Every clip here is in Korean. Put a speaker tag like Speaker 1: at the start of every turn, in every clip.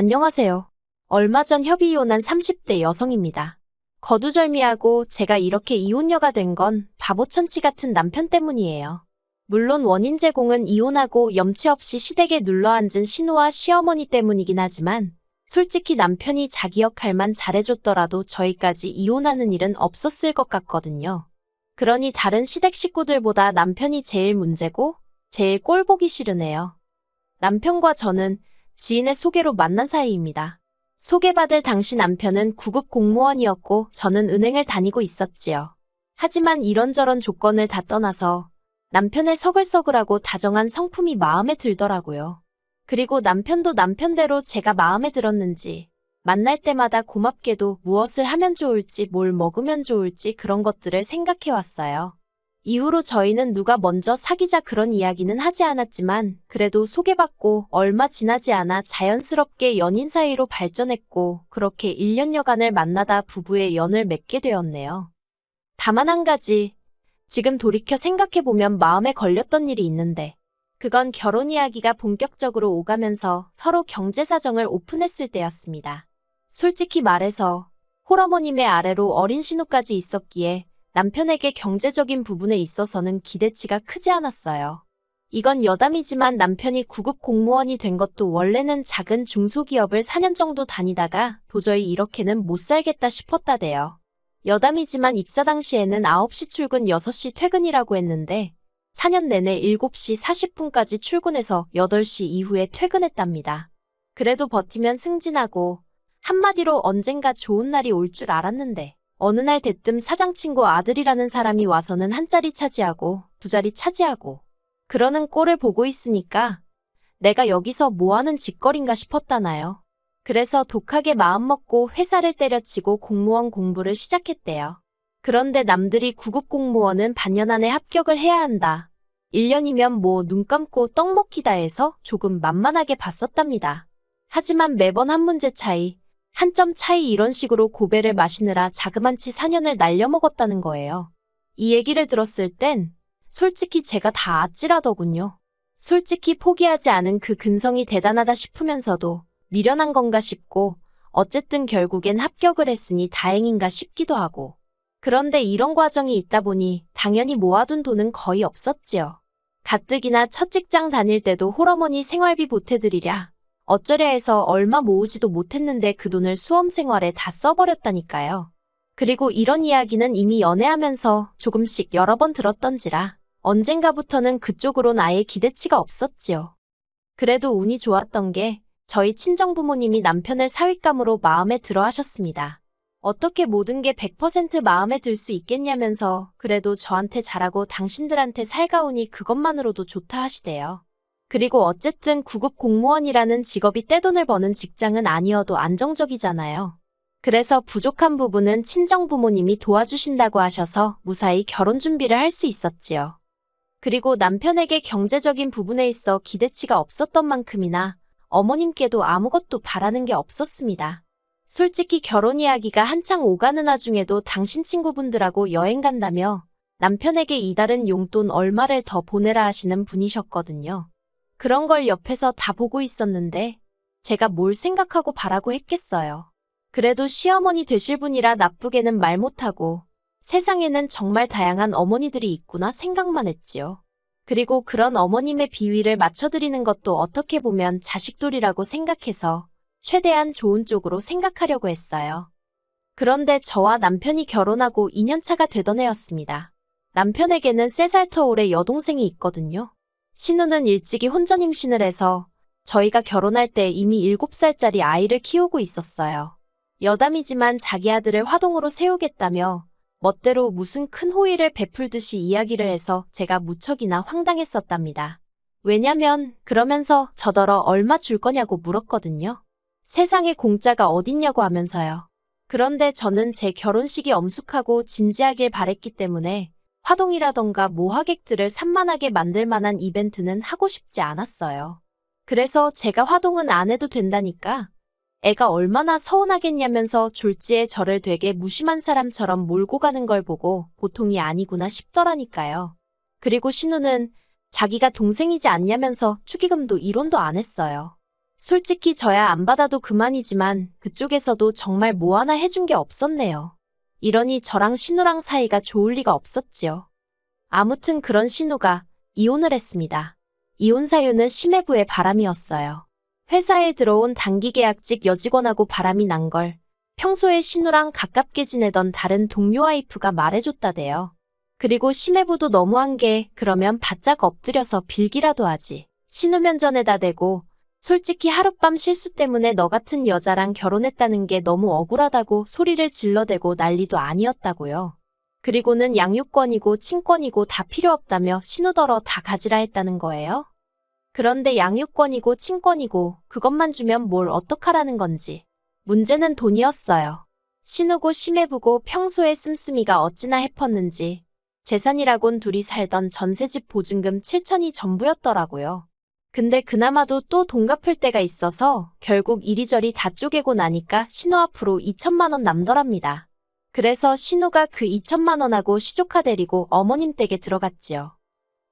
Speaker 1: 안녕하세요. 얼마 전 협의 이혼한 30대 여성입니다. 거두절미하고 제가 이렇게 이혼녀가 된 건 바보천치 같은 남편 때문이에요. 물론 원인 제공은 이혼하고 염치 없이 시댁에 눌러앉은 신우와 시어머니 때문이긴 하지만 솔직히 남편이 자기 역할만 잘해줬더라도 저희까지 이혼하는 일은 없었을 것 같거든요. 그러니 다른 시댁 식구들보다 남편이 제일 문제고 제일 꼴보기 싫으네요. 남편과 저는 지인의 소개로 만난 사이입니다. 소개받을 당시 남편은 구급 공무원이었고 저는 은행을 다니고 있었지요. 하지만 이런저런 조건을 다 떠나서 남편의 서글서글하고 다정한 성품이 마음에 들더라고요. 그리고 남편도 남편대로 제가 마음에 들었는지 만날 때마다 고맙게도 무엇을 하면 좋을지 뭘 먹으면 좋을지 그런 것들을 생각해 왔어요. 이후로 저희는 누가 먼저 사귀자 그런 이야기는 하지 않았지만 그래도 소개받고 얼마 지나지 않아 자연스럽게 연인 사이로 발전했고 그렇게 1년여간을 만나다 부부의 연을 맺게 되었네요. 다만 한 가지, 지금 돌이켜 생각해보면 마음에 걸렸던 일이 있는데 그건 결혼 이야기가 본격적으로 오가면서 서로 경제 사정을 오픈했을 때였습니다. 솔직히 말해서 홀어머님의 아래로 어린 신우까지 있었기에 남편에게 경제적인 부분에 있어서는 기대치가 크지 않았어요. 이건 여담이지만 남편이 구급 공무원이 된 것도 원래는 작은 중소기업을 4년 정도 다니다가 도저히 이렇게는 못 살겠다 싶었다대요. 여담이지만 입사 당시에는 9시 출근 6시 퇴근이라고 했는데 4년 내내 7시 40분까지 출근해서 8시 이후에 퇴근했답니다. 그래도 버티면 승진하고 한마디로 언젠가 좋은 날이 올 줄 알았는데 어느 날 대뜸 사장 친구 아들이라는 사람이 와서는 한 자리 차지하고 두 자리 차지하고 그러는 꼴을 보고 있으니까 내가 여기서 뭐하는 짓거린가 싶었다나요. 그래서 독하게 마음먹고 회사를 때려치고 공무원 공부를 시작했대요. 그런데 남들이 구급 공무원은 반년 안에 합격을 해야 한다. 1년이면 뭐 눈 감고 떡 먹기다 해서 조금 만만하게 봤었답니다. 하지만 매번 한 문제 차이, 한 점 차이 이런 식으로 고배를 마시느라 자그만치 4년을 날려먹었다는 거예요. 이 얘기를 들었을 땐 솔직히 제가 다 아찔하더군요. 솔직히 포기하지 않은 그 근성이 대단하다 싶으면서도 미련한 건가 싶고 어쨌든 결국엔 합격을 했으니 다행인가 싶기도 하고 그런데 이런 과정이 있다 보니 당연히 모아둔 돈은 거의 없었지요. 가뜩이나 첫 직장 다닐 때도 홀어머니 생활비 보태드리랴 어쩌랴 해서 얼마 모으지도 못했는데 그 돈을 수험 생활에 다 써버렸다니까요. 그리고 이런 이야기는 이미 연애하면서 조금씩 여러 번 들었던지라 언젠가부터는 그쪽으론 아예 기대치가 없었지요. 그래도 운이 좋았던 게 저희 친정부모님이 남편을 사윗감으로 마음에 들어 하셨습니다. 어떻게 모든 게 100% 마음에 들 수 있겠냐면서 그래도 저한테 잘하고 당신들한테 살가우니 그것만으로도 좋다 하시대요. 그리고 어쨌든 구급 공무원이라는 직업이 떼돈을 버는 직장은 아니어도 안정적이잖아요. 그래서 부족한 부분은 친정 부모님이 도와주신다고 하셔서 무사히 결혼 준비를 할 수 있었지요. 그리고 남편에게 경제적인 부분에 있어 기대치가 없었던 만큼이나 어머님께도 아무것도 바라는 게 없었습니다. 솔직히 결혼 이야기가 한창 오가는 와중에도 당신 친구분들하고 여행 간다며 남편에게 이달은 용돈 얼마를 더 보내라 하시는 분이셨거든요. 그런 걸 옆에서 다 보고 있었는데 제가 뭘 생각하고 바라고 했겠어요. 그래도 시어머니 되실 분이라 나쁘게는 말 못하고 세상에는 정말 다양한 어머니들이 있구나 생각만 했지요. 그리고 그런 어머님의 비위를 맞춰드리는 것도 어떻게 보면 자식돌이라고 생각해서 최대한 좋은 쪽으로 생각하려고 했어요. 그런데 저와 남편이 결혼하고 2년차가 되던 해였습니다. 남편에게는 3살 터울의 여동생이 있거든요. 신우는 일찍이 혼전 임신을 해서 저희가 결혼할 때 이미 7살짜리 아이를 키우고 있었어요. 여담이지만 자기 아들을 화동으로 세우겠다며 멋대로 무슨 큰 호의를 베풀듯이 이야기를 해서 제가 무척이나 황당했었답니다. 왜냐면 그러면서 저더러 얼마 줄 거냐고 물었거든요. 세상에 공짜가 어딨냐고 하면서요. 그런데 저는 제 결혼식이 엄숙하고 진지하길 바랬기 때문에 화동이라던가 모하객들을 산만하게 만들 만한 이벤트는 하고 싶지 않았어요. 그래서 제가 화동은 안 해도 된다니까 애가 얼마나 서운하겠냐면서 졸지에 저를 되게 무심한 사람처럼 몰고 가는 걸 보고 보통이 아니구나 싶더라니까요. 그리고 신우는 자기가 동생이지 않냐면서 축의금도 이론도 안 했어요. 솔직히 저야 안 받아도 그만이지만 그쪽에서도 정말 뭐 하나 해준 게 없었네요. 이러니 저랑 신우랑 사이가 좋을 리가 없었지요. 아무튼 그런 신우가 이혼을 했습니다. 이혼 사유는 심해부의 바람이었어요. 회사에 들어온 단기 계약직 여직원하고 바람이 난 걸 평소에 신우랑 가깝게 지내던 다른 동료 와이프가 말해줬다대요. 그리고 심해부도 너무한 게 그러면 바짝 엎드려서 빌기라도 하지. 신우 면전에다 대고 솔직히 하룻밤 실수 때문에 너 같은 여자랑 결혼했다는 게 너무 억울하다고 소리를 질러대고 난리도 아니었다고요. 그리고는 양육권이고 친권이고 다 필요 없다며 신우더러 다 가지라 했다는 거예요. 그런데 양육권이고 친권이고 그것만 주면 뭘 어떡하라는 건지. 문제는 돈이었어요. 신우고 심해부고 평소에 씀씀이가 어찌나 해펐는지 재산이라곤 둘이 살던 전세집 보증금 7천이 전부였더라고요. 근데 그나마도 또 돈 갚을 때가 있어서 결국 이리저리 다 쪼개고 나니까 신우 앞으로 2천만 원 남더랍니다. 그래서 신우가 그 2천만 원하고 시조카 데리고 어머님 댁에 들어갔지요.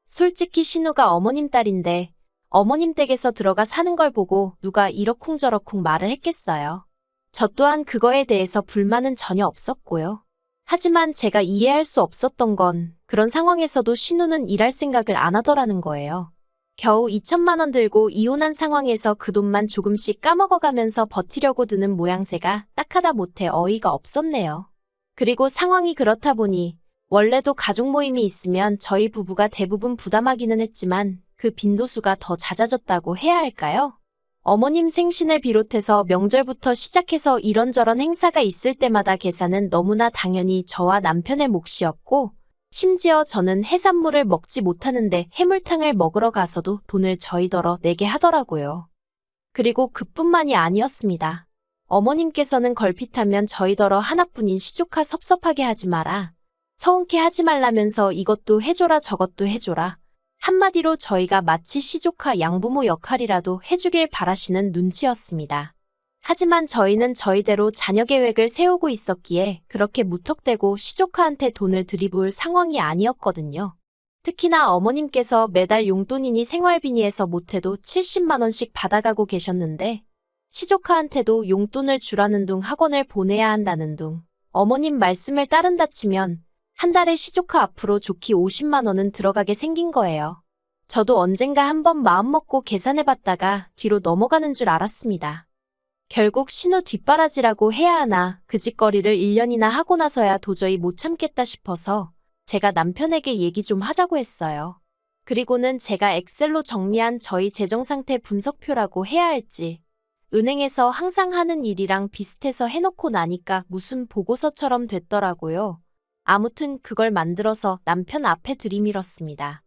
Speaker 1: 솔직히 신우가 어머님 딸인데 어머님 댁에서 들어가 사는 걸 보고 누가 이러쿵저러쿵 말을 했겠어요. 저 또한 그거에 대해서 불만은 전혀 없었고요. 하지만 제가 이해할 수 없었던 건 그런 상황에서도 신우는 일할 생각을 안 하더라는 거예요. 겨우 2천만 원 들고 이혼한 상황에서 그 돈만 조금씩 까먹어가면서 버티려고 드는 모양새가 딱하다 못해 어이가 없었네요. 그리고 상황이 그렇다 보니 원래도 가족 모임이 있으면 저희 부부가 대부분 부담하기는 했지만 그 빈도수가 더 잦아졌다고 해야 할까요? 어머님 생신을 비롯해서 명절부터 시작해서 이런저런 행사가 있을 때마다 계산은 너무나 당연히 저와 남편의 몫이었고 심지어 저는 해산물을 먹지 못하는데 해물탕을 먹으러 가서도 돈을 저희더러 내게 하더라고요. 그리고 그뿐만이 아니었습니다. 어머님께서는 걸핏하면 저희더러 하나뿐인 시조카 섭섭하게 하지 마라. 서운케 하지 말라면서 이것도 해줘라 저것도 해줘라. 한마디로 저희가 마치 시조카 양부모 역할이라도 해주길 바라시는 눈치였습니다. 하지만 저희는 저희대로 자녀 계획을 세우고 있었기에 그렇게 무턱대고 시조카한테 돈을 들이부을 상황이 아니었거든요. 특히나 어머님께서 매달 용돈이니 생활비니에서 못해도 70만원씩 받아가고 계셨는데 시조카한테도 용돈을 주라는 둥 학원을 보내야 한다는 둥 어머님 말씀을 따른다 치면 한 달에 시조카 앞으로 좋기 50만원은 들어가게 생긴 거예요. 저도 언젠가 한번 마음먹고 계산해봤다가 뒤로 넘어가는 줄 알았습니다. 결국 신우 뒷바라지라고 해야 하나 그 짓거리를 1년이나 하고 나서야 도저히 못 참겠다 싶어서 제가 남편에게 얘기 좀 하자고 했어요. 그리고는 제가 엑셀로 정리한 저희 재정 상태 분석표라고 해야 할지 은행에서 항상 하는 일이랑 비슷해서 해놓고 나니까 무슨 보고서처럼 됐더라고요. 아무튼 그걸 만들어서 남편 앞에 들이밀었습니다.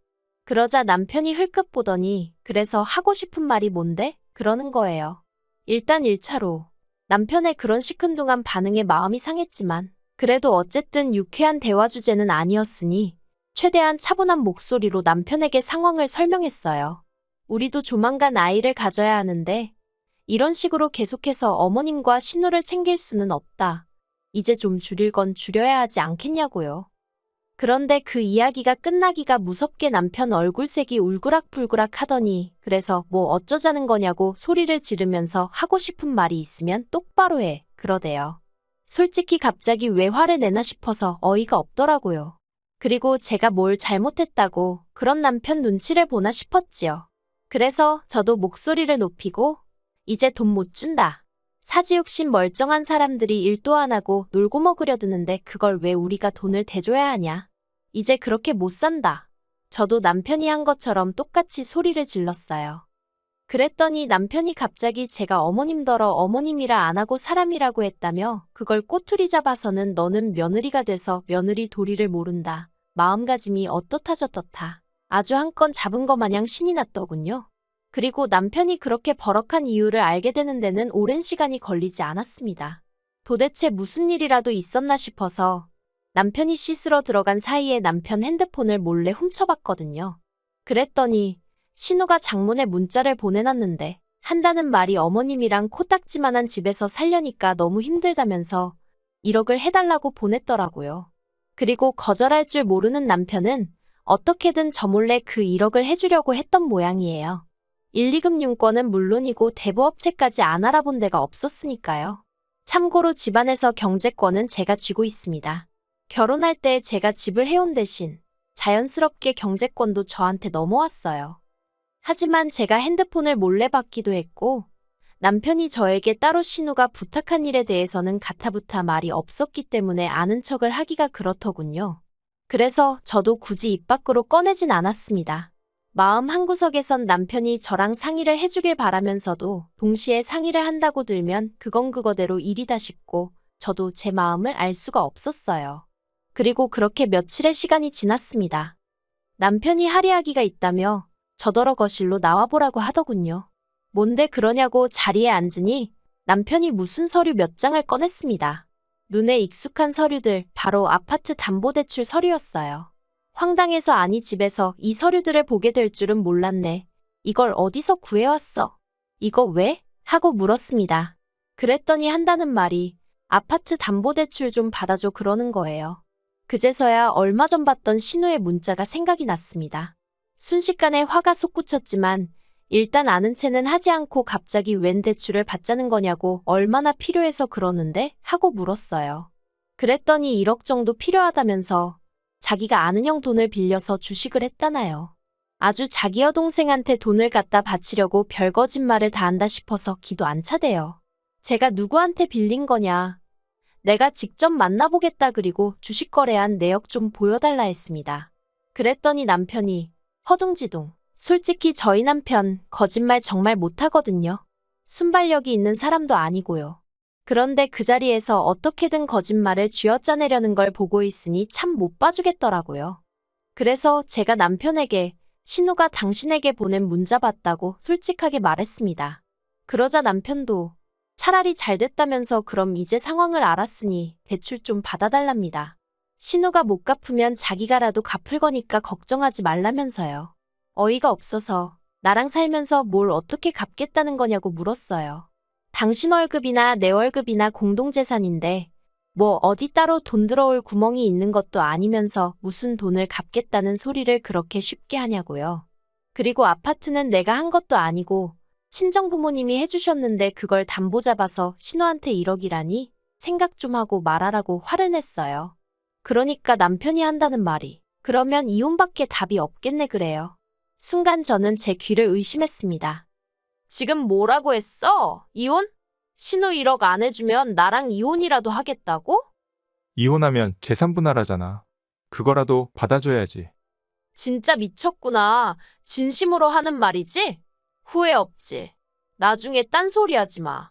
Speaker 1: 그러자 남편이 흘끗 보더니 그래서 하고 싶은 말이 뭔데? 그러는 거예요. 일단 1차로 남편의 그런 시큰둥한 반응에 마음이 상했지만 그래도 어쨌든 유쾌한 대화 주제는 아니었으니 최대한 차분한 목소리로 남편에게 상황을 설명했어요. 우리도 조만간 아이를 가져야 하는데 이런 식으로 계속해서 어머님과 신우를 챙길 수는 없다. 이제 좀 줄일 건 줄여야 하지 않겠냐고요. 그런데 그 이야기가 끝나기가 무섭게 남편 얼굴색이 울그락불그락 하더니 그래서 뭐 어쩌자는 거냐고 소리를 지르면서 하고 싶은 말이 있으면 똑바로 해 그러대요. 솔직히 갑자기 왜 화를 내나 싶어서 어이가 없더라고요. 그리고 제가 뭘 잘못했다고 그런 남편 눈치를 보나 싶었지요. 그래서 저도 목소리를 높이고 이제 돈 못 준다. 사지욕심 멀쩡한 사람들이 일도 안 하고 놀고 먹으려 드는데 그걸 왜 우리가 돈을 대줘야 하냐. 이제 그렇게 못 산다. 저도 남편이 한 것처럼 똑같이 소리를 질렀어요. 그랬더니 남편이 갑자기 제가 어머님더러 어머님이라 안 하고 사람이라고 했다며 그걸 꼬투리 잡아서는 너는 며느리가 돼서 며느리 도리를 모른다. 마음가짐이 어떻다 저떻다. 아주 한 건 잡은 거 마냥 신이 났더군요. 그리고 남편이 그렇게 버럭한 이유를 알게 되는 데는 오랜 시간이 걸리지 않았습니다. 도대체 무슨 일이라도 있었나 싶어서 남편이 씻으러 들어간 사이에 남편 핸드폰을 몰래 훔쳐봤거든요. 그랬더니 신우가 장문에 문자를 보내놨는데 한다는 말이 어머님이랑 코딱지만한 집에서 살려니까 너무 힘들다면서 1억을 해달라고 보냈더라고요. 그리고 거절할 줄 모르는 남편은 어떻게든 저 몰래 그 1억을 해주려고 했던 모양이에요. 1, 2금융권은 물론이고 대부업체까지 안 알아본 데가 없었으니까요. 참고로 집안에서 경제권은 제가 쥐고 있습니다. 결혼할 때 제가 집을 해온 대신 자연스럽게 경제권도 저한테 넘어왔어요. 하지만 제가 핸드폰을 몰래 받기도 했고 남편이 저에게 따로 신우가 부탁한 일에 대해서는 가타부타 말이 없었기 때문에 아는 척을 하기가 그렇더군요. 그래서 저도 굳이 입 밖으로 꺼내진 않았습니다. 마음 한구석에선 남편이 저랑 상의를 해주길 바라면서도 동시에 상의를 한다고 들면 그건 그거대로 일이다 싶고 저도 제 마음을 알 수가 없었어요. 그리고 그렇게 며칠의 시간이 지났습니다. 남편이 할이하기가 있다며 저더러 거실로 나와보라고 하더군요. 뭔데 그러냐고 자리에 앉으니 남편이 무슨 서류 몇 장을 꺼냈습니다. 눈에 익숙한 서류들, 바로 아파트 담보대출 서류였어요. 황당해서 아니 집에서 이 서류들을 보게 될 줄은 몰랐네. 이걸 어디서 구해왔어? 이거 왜? 하고 물었습니다. 그랬더니 한다는 말이 아파트 담보대출 좀 받아줘 그러는 거예요. 그제서야 얼마 전 받던 신우의 문자가 생각이 났습니다. 순식간에 화가 솟구쳤지만 일단 아는 채는 하지 않고 갑자기 웬 대출을 받자는 거냐고 얼마나 필요해서 그러는데 하고 물었어요. 그랬더니 1억 정도 필요하다면서 자기가 아는 형 돈을 빌려서 주식을 했다나요. 아주 자기 여동생한테 돈을 갖다 바치려고 별 거짓말을 다 한다 싶어서 기도 안 차대요. 제가 누구한테 빌린 거냐. 내가 직접 만나보겠다 그리고 주식 거래한 내역 좀 보여달라 했습니다. 그랬더니 남편이 허둥지둥. 솔직히 저희 남편 거짓말 정말 못하거든요. 순발력이 있는 사람도 아니고요. 그런데 그 자리에서 어떻게든 거짓말을 쥐어짜내려는 걸 보고 있으니 참 못 봐주겠더라고요. 그래서 제가 남편에게 신우가 당신에게 보낸 문자 봤다고 솔직하게 말했습니다. 그러자 남편도 차라리 잘 됐다면서 그럼 이제 상황을 알았으니 대출 좀 받아달랍니다. 신우가 못 갚으면 자기가라도 갚을 거니까 걱정하지 말라면서요. 어이가 없어서 나랑 살면서 뭘 어떻게 갚겠다는 거냐고 물었어요. 당신 월급이나 내 월급이나 공동재산인데 뭐 어디 따로 돈 들어올 구멍이 있는 것도 아니면서 무슨 돈을 갚겠다는 소리를 그렇게 쉽게 하냐고요. 그리고 아파트는 내가 한 것도 아니고 친정 부모님이 해주셨는데 그걸 담보 잡아서 신우한테 1억이라니 생각 좀 하고 말하라고 화를 냈어요. 그러니까 남편이 한다는 말이 그러면 이혼밖에 답이 없겠네 그래요. 순간 저는 제 귀를 의심했습니다. 지금 뭐라고 했어? 이혼? 신우 1억 안 해주면 나랑 이혼이라도 하겠다고?
Speaker 2: 이혼하면 재산 분할하잖아. 그거라도 받아줘야지.
Speaker 1: 진짜 미쳤구나. 진심으로 하는 말이지? 후회 없지. 나중에 딴소리 하지 마.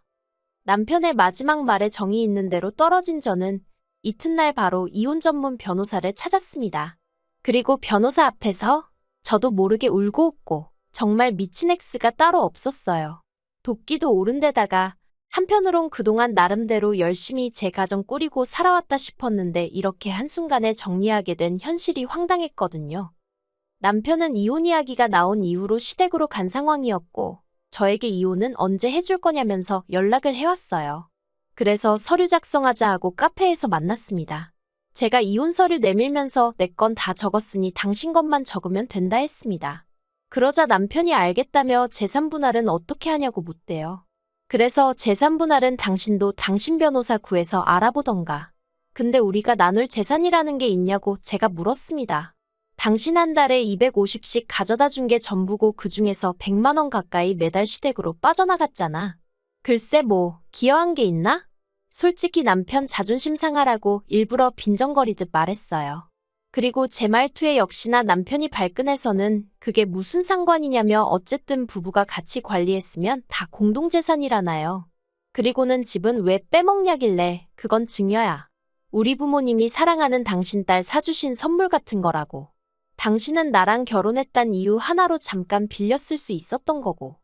Speaker 1: 남편의 마지막 말에 정이 있는 대로 떨어진 저는 이튿날 바로 이혼 전문 변호사를 찾았습니다. 그리고 변호사 앞에서 저도 모르게 울고 웃고 정말 미친 엑스가 따로 없었어요. 도끼도 오른 데다가 한편으론 그동안 나름대로 열심히 제 가정 꾸리고 살아왔다 싶었는데 이렇게 한순간에 정리하게 된 현실이 황당했거든요. 남편은 이혼 이야기가 나온 이후로 시댁으로 간 상황이었고 저에게 이혼은 언제 해줄 거냐면서 연락을 해왔어요. 그래서 서류 작성하자 하고 카페에서 만났습니다. 제가 이혼 서류 내밀면서 내 건 다 적었으니 당신 것만 적으면 된다 했습니다. 그러자 남편이 알겠다며 재산 분할은 어떻게 하냐고 묻대요. 그래서 재산 분할은 당신도 당신 변호사 구해서 알아보던가. 근데 우리가 나눌 재산이라는 게 있냐고 제가 물었습니다. 당신 한 달에 250씩 가져다 준 게 전부고 그 중에서 100만 원 가까이 매달 시댁으로 빠져나갔잖아. 글쎄 뭐 기여한 게 있나? 솔직히 남편 자존심 상하라고 일부러 빈정거리듯 말했어요. 그리고 제 말투에 역시나 남편이 발끈해서는 그게 무슨 상관이냐며 어쨌든 부부가 같이 관리했으면 다 공동재산이라나요. 그리고는 집은 왜 빼먹냐길래 그건 증여야. 우리 부모님이 사랑하는 당신 딸 사주신 선물 같은 거라고. 당신은 나랑 결혼했단 이유 하나로 잠깐 빌렸을 수 있었던 거고.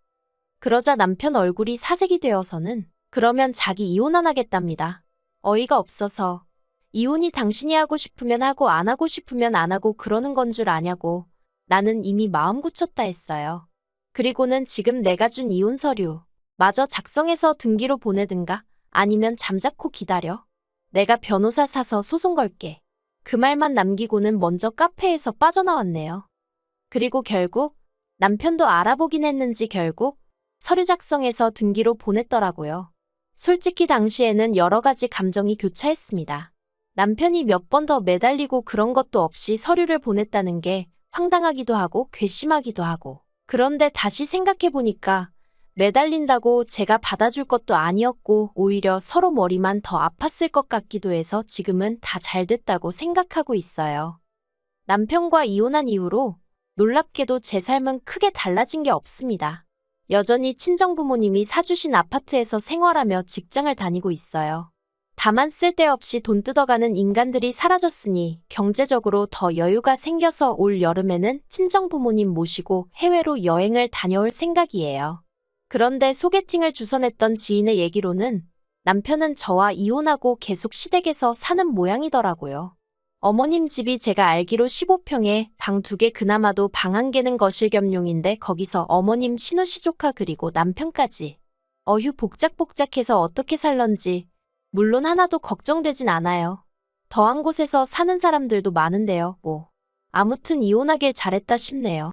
Speaker 1: 그러자 남편 얼굴이 사색이 되어서는 그러면 자기 이혼 안 하겠답니다. 어이가 없어서 이혼이 당신이 하고 싶으면 하고 안 하고 싶으면 안 하고 그러는 건 줄 아냐고 나는 이미 마음 굳혔다 했어요. 그리고는 지금 내가 준 이혼 서류 마저 작성해서 등기로 보내든가 아니면 잠자코 기다려. 내가 변호사 사서 소송 걸게. 그 말만 남기고는 먼저 카페에서 빠져나왔네요. 그리고 결국 남편도 알아보긴 했는지 결국 서류 작성해서 등기로 보냈더라고요. 솔직히 당시에는 여러 가지 감정이 교차했습니다. 남편이 몇 번 더 매달리고 그런 것도 없이 서류를 보냈다는 게 황당하기도 하고 괘씸하기도 하고. 그런데 다시 생각해보니까 매달린다고 제가 받아줄 것도 아니었고 오히려 서로 머리만 더 아팠을 것 같기도 해서 지금은 다 잘 됐다고 생각하고 있어요. 남편과 이혼한 이후로 놀랍게도 제 삶은 크게 달라진 게 없습니다. 여전히 친정부모님이 사주신 아파트에서 생활하며 직장을 다니고 있어요. 다만 쓸데없이 돈 뜯어가는 인간들이 사라졌으니 경제적으로 더 여유가 생겨서 올 여름에는 친정부모님 모시고 해외로 여행을 다녀올 생각이에요. 그런데 소개팅을 주선했던 지인의 얘기로는 남편은 저와 이혼하고 계속 시댁에서 사는 모양이더라고요. 어머님 집이 제가 알기로 15평에 방 두 개 그나마도 방 한 개는 거실 겸용인데 거기서 어머님 신우 시 조카 그리고 남편까지. 어휴 복작복작해서 어떻게 살런지 물론 하나도 걱정되진 않아요. 더한 곳에서 사는 사람들도 많은데요, 뭐. 아무튼 이혼하길 잘했다 싶네요.